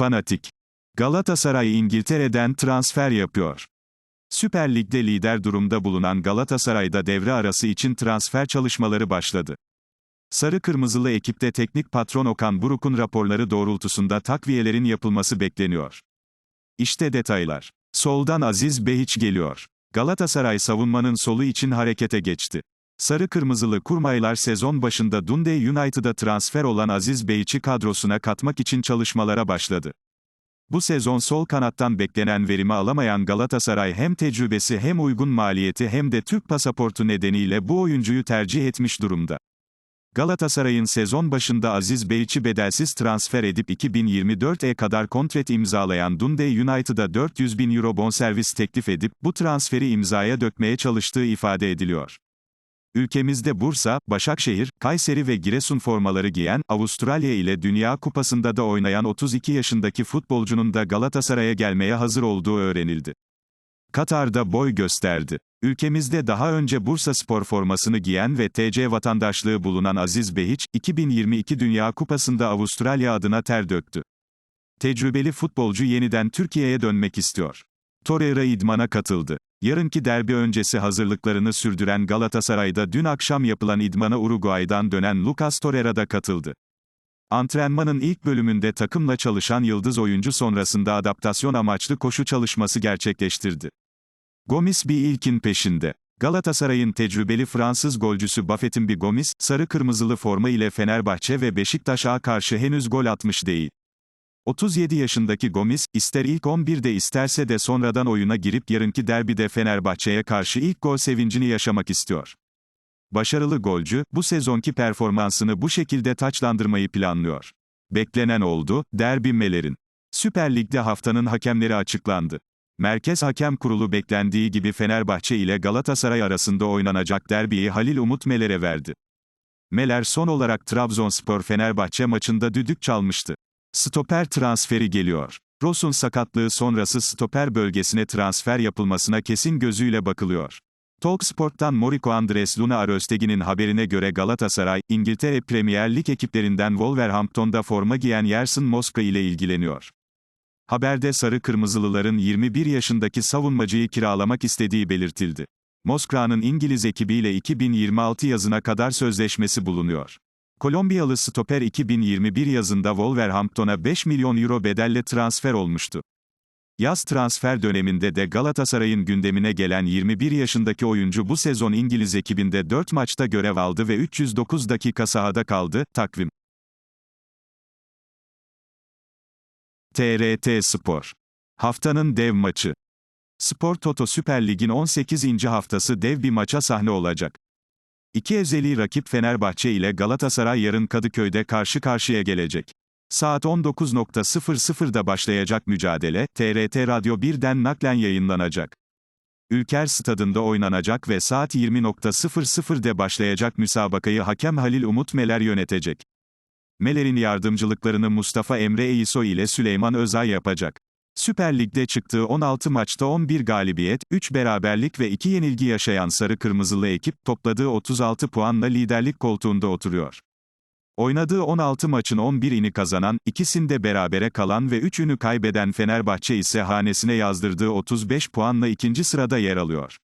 Fanatik. Galatasaray İngiltere'den transfer yapıyor. Süper Lig'de lider durumda bulunan Galatasaray'da devre arası için transfer çalışmaları başladı. Sarı Kırmızılı ekipte teknik patron Okan Buruk'un raporları doğrultusunda takviyelerin yapılması bekleniyor. İşte detaylar. Soldan Aziz Behiç geliyor. Galatasaray savunmanın solu için harekete geçti. Sarı Kırmızılı kurmaylar sezon başında Dundee United'a transfer olan Aziz Behiç'i kadrosuna katmak için çalışmalara başladı. Bu sezon sol kanattan beklenen verimi alamayan Galatasaray hem tecrübesi hem uygun maliyeti hem de Türk pasaportu nedeniyle bu oyuncuyu tercih etmiş durumda. Galatasaray'ın sezon başında Aziz Beyç'i bedelsiz transfer edip 2024'e kadar kontrat imzalayan Dundee United'a 400 bin euro bonservis teklif edip, bu transferi imzaya dökmeye çalıştığı ifade ediliyor. Ülkemizde Bursa, Başakşehir, Kayseri ve Giresun formaları giyen, Avustralya ile Dünya Kupası'nda da oynayan 32 yaşındaki futbolcunun da Galatasaray'a gelmeye hazır olduğu öğrenildi. Katar'da boy gösterdi. Ülkemizde daha önce Bursa Spor formasını giyen ve TC vatandaşlığı bulunan Aziz Behiç, 2022 Dünya Kupası'nda Avustralya adına ter döktü. Tecrübeli futbolcu yeniden Türkiye'ye dönmek istiyor. Torreira idmana katıldı. Yarınki derbi öncesi hazırlıklarını sürdüren Galatasaray'da dün akşam yapılan idmana Uruguay'dan dönen Lucas Torreira da katıldı. Antrenmanın ilk bölümünde takımla çalışan yıldız oyuncu sonrasında adaptasyon amaçlı koşu çalışması gerçekleştirdi. Gomis bir ilkin peşinde. Galatasaray'ın tecrübeli Fransız golcüsü Buffett'in Gomis, sarı kırmızılı forma ile Fenerbahçe ve Beşiktaş'a karşı henüz gol atmış değil. 37 yaşındaki Gomis, ister ilk 11'de isterse de sonradan oyuna girip yarınki derbide Fenerbahçe'ye karşı ilk gol sevincini yaşamak istiyor. Başarılı golcü, bu sezonki performansını bu şekilde taçlandırmayı planlıyor. Beklenen oldu, derbi Meler'in. Süper Lig'de haftanın hakemleri açıklandı. Merkez Hakem Kurulu beklendiği gibi Fenerbahçe ile Galatasaray arasında oynanacak derbiyi Halil Umut Meler'e verdi. Meler son olarak Trabzonspor-Fenerbahçe maçında düdük çalmıştı. Stoper transferi geliyor. Ross'un sakatlığı sonrası stoper bölgesine transfer yapılmasına kesin gözüyle bakılıyor. Talksport'tan Moriko Andres Luna Aröstegi'nin haberine göre Galatasaray, İngiltere Premier Lig ekiplerinden Wolverhampton'da forma giyen Yersin Moska ile ilgileniyor. Haberde sarı kırmızılıların 21 yaşındaki savunmacıyı kiralamak istediği belirtildi. Moskra'nın İngiliz ekibiyle 2026 yazına kadar sözleşmesi bulunuyor. Kolombiyalı stoper 2021 yazında Wolverhampton'a 5 milyon euro bedelle transfer olmuştu. Yaz transfer döneminde de Galatasaray'ın gündemine gelen 21 yaşındaki oyuncu bu sezon İngiliz ekibinde 4 maçta görev aldı ve 309 dakika sahada kaldı, takvim. TRT Spor. Haftanın dev maçı. Spor Toto Süper Lig'in 18. haftası dev bir maça sahne olacak. İki ezeli rakip Fenerbahçe ile Galatasaray yarın Kadıköy'de karşı karşıya gelecek. Saat 19.00'da başlayacak mücadele, TRT Radyo 1'den naklen yayınlanacak. Ülker Stadında oynanacak ve saat 20.00'de başlayacak müsabakayı hakem Halil Umut Meler yönetecek. Meler'in yardımcılıklarını Mustafa Emre Eysoy ile Süleyman Özay yapacak. Süper Lig'de çıktığı 16 maçta 11 galibiyet, 3 beraberlik ve 2 yenilgi yaşayan Sarı Kırmızılı ekip, topladığı 36 puanla liderlik koltuğunda oturuyor. Oynadığı 16 maçın 11'ini kazanan, ikisinde berabere kalan ve 3'ünü kaybeden Fenerbahçe ise hanesine yazdırdığı 35 puanla ikinci sırada yer alıyor.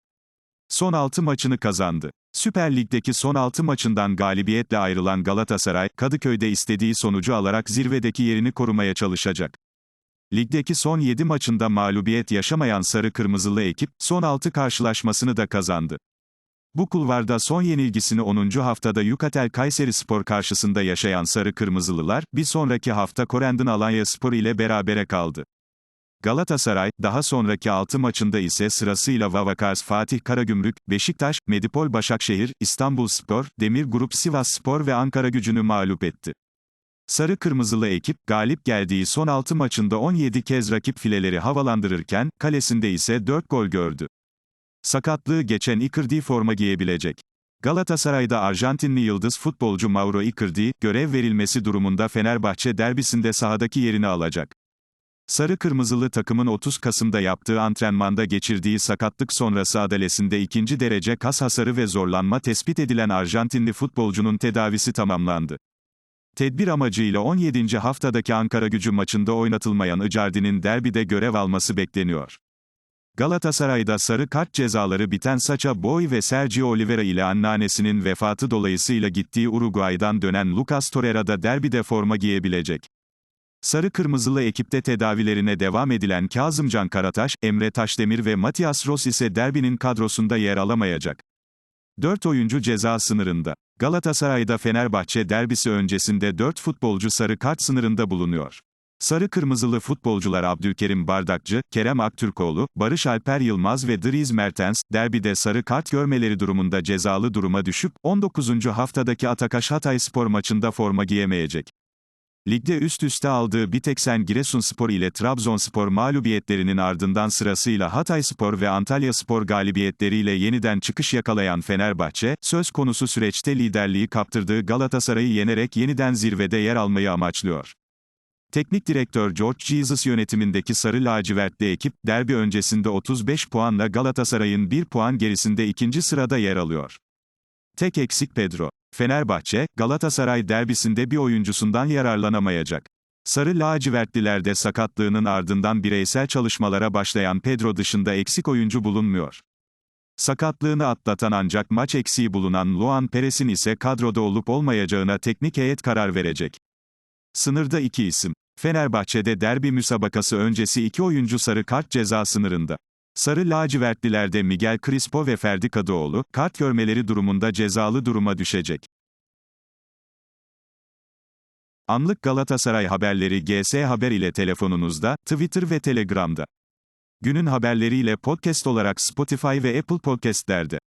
Son 6 maçını kazandı. Süper Lig'deki son 6 maçından galibiyetle ayrılan Galatasaray, Kadıköy'de istediği sonucu alarak zirvedeki yerini korumaya çalışacak. Ligdeki son 7 maçında mağlubiyet yaşamayan Sarı Kırmızılı ekip, son 6 karşılaşmasını da kazandı. Bu kulvarda son yenilgisini 10. haftada Yukatel Kayseri Spor karşısında yaşayan Sarı Kırmızılılar, bir sonraki hafta Korendon Alanya Spor ile berabere kaldı. Galatasaray, daha sonraki 6 maçında ise sırasıyla Vavakars Fatih Karagümrük, Beşiktaş, Medipol Başakşehir, İstanbul Spor, Demir Grup Sivas Spor ve Ankara gücünü mağlup etti. Sarı Kırmızılı ekip, galip geldiği son 6 maçında 17 kez rakip fileleri havalandırırken, kalesinde ise 4 gol gördü. Sakatlığı geçen Icardi forma giyebilecek. Galatasaray'da Arjantinli yıldız futbolcu Mauro Icardi, görev verilmesi durumunda Fenerbahçe derbisinde sahadaki yerini alacak. Sarı Kırmızılı takımın 30 Kasım'da yaptığı antrenmanda geçirdiği sakatlık sonrası adalesinde ikinci derece kas hasarı ve zorlanma tespit edilen Arjantinli futbolcunun tedavisi tamamlandı. Tedbir amacıyla 17. haftadaki Ankara gücü maçında oynatılmayan Icardi'nin derbide görev alması bekleniyor. Galatasaray'da sarı kart cezaları biten Sacha Boy ve Sergio Oliveira ile anneannesinin vefatı dolayısıyla gittiği Uruguay'dan dönen Lucas Torreira da derbide forma giyebilecek. Sarı Kırmızılı ekipte tedavilerine devam edilen Kazımcan Karataş, Emre Taşdemir ve Matias Ross ise derbinin kadrosunda yer alamayacak. 4 oyuncu ceza sınırında. Galatasaray'da Fenerbahçe derbisi öncesinde 4 futbolcu sarı kart sınırında bulunuyor. Sarı kırmızılı futbolcular Abdülkerim Bardakçı, Kerem Aktürkoğlu, Barış Alper Yılmaz ve Dries Mertens, derbide sarı kart görmeleri durumunda cezalı duruma düşüp, 19. haftadaki Atakaş Hatay Spor maçında forma giyemeyecek. Ligde üst üste aldığı bir tek sen Giresunspor ile Trabzonspor mağlubiyetlerinin ardından sırasıyla Hatayspor ve Antalyaspor galibiyetleriyle yeniden çıkış yakalayan Fenerbahçe, söz konusu süreçte liderliği kaptırdığı Galatasaray'ı yenerek yeniden zirvede yer almayı amaçlıyor. Teknik direktör George Jesus yönetimindeki sarı lacivertli ekip, derbi öncesinde 35 puanla Galatasaray'ın 1 puan gerisinde ikinci sırada yer alıyor. Tek eksik Pedro. Fenerbahçe, Galatasaray derbisinde bir oyuncusundan yararlanamayacak. Sarı lacivertlilerde sakatlığının ardından bireysel çalışmalara başlayan Pedro dışında eksik oyuncu bulunmuyor. Sakatlığını atlatan ancak maç eksiği bulunan Luan Perez'in ise kadroda olup olmayacağına teknik heyet karar verecek. Sınırda iki isim. Fenerbahçe'de derbi müsabakası öncesi iki oyuncu sarı kart ceza sınırında. Sarı lacivertlilerde Miguel Crispo ve Ferdi Kadıoğlu, kart görmeleri durumunda cezalı duruma düşecek. Anlık Galatasaray haberleri GS Haber ile telefonunuzda, Twitter ve Telegram'da. Günün haberleriyle podcast olarak Spotify ve Apple Podcast'lerde.